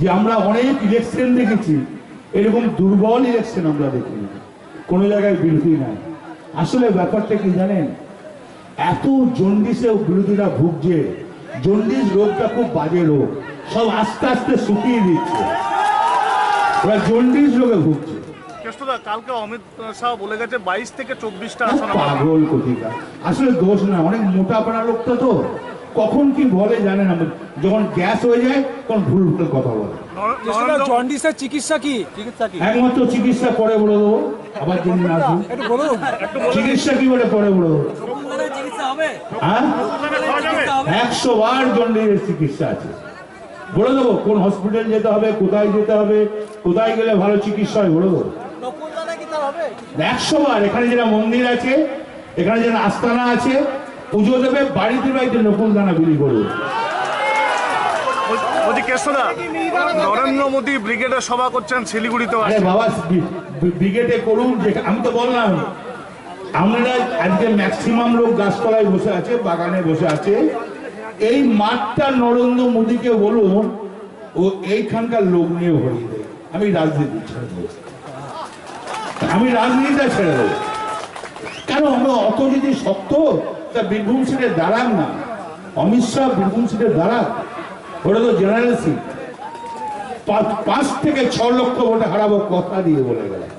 যে আমরা অনেক ইলেকশন দেখেছি এরকম দুর্বল ইলেকশন আমরা দেখিনি। কোনো জায়গায় বিরোধী নাই। আসলে ব্যাপারটা কি জানেন? এত জন্ডিসে বিরোধীরা ভুগছে। জন্ডিস রোগটা খুব বাজে রোগ। সব আস্তে আস্তে শুকিয়ে দিচ্ছে। ওরা জন্ডিস রোগে ভুগছে। কালকে অমিত শাহ বলে গেছে বাইশ থেকে চব্বিশটা আসন আমরা পাবো। পাগল কোথিকা আসলে দোষ না অনেক মোটা পানা লোকটা তো। কখন কি বলে জানে না যখন গ্যাস হয়ে যায় তখন ভুল ভুল কথা বলে। জন্ডিসের চিকিৎসা কি? চিকিৎসা কি? একমাত্র চিকিৎসা পরে বলে দেবো আবার চিকিৎসা কি বলে পরে বলে দেবো। হ্যাঁ? একশো বার জন্ডিসের চিকিৎসা আছে। বলে দেবো কোন হসপিটাল যেতে হবে কোথায় যেতে হবে কোথায় গেলে ভালো চিকিৎসা হয় বলে দেবো। একশো বার এখানে যেটা মন্দির আছে এখানে যেটা আস্তানা আছে পুজো দেবে বাড়িতে বাড়িতে নকুল দানা বিলি করবে। বলছি নরেন্দ্র মোদী সভা করছেন শিলিগুড়িতে আরে বাবা ব্রিগেডে করুন আমি তো বললাম আমরা আজকে ম্যাক্সিমাম লোক গাছতলায় বসে আছে বাগানে বসে আছে। এই মাঠটা নরেন্দ্র মোদীকে বলুন ও এইখানকার লোক নিয়ে ভরিয়ে দেয় আমি রাজনীতি ছেড়ে দেবো। আমি রাজনীতিটা ছেড়ে দেবো। কেন আমরা অত যদি শক্ত তা বীরভূম সিটে দাঁড়ান না। অমিত শাহ বীরভূম সিটে দাঁড়ান ওটা তো জেনারেল সিট পাঁচ থেকে ছ লক্ষ ভোটে হারাবো কথা দিয়ে বলে গেলাম।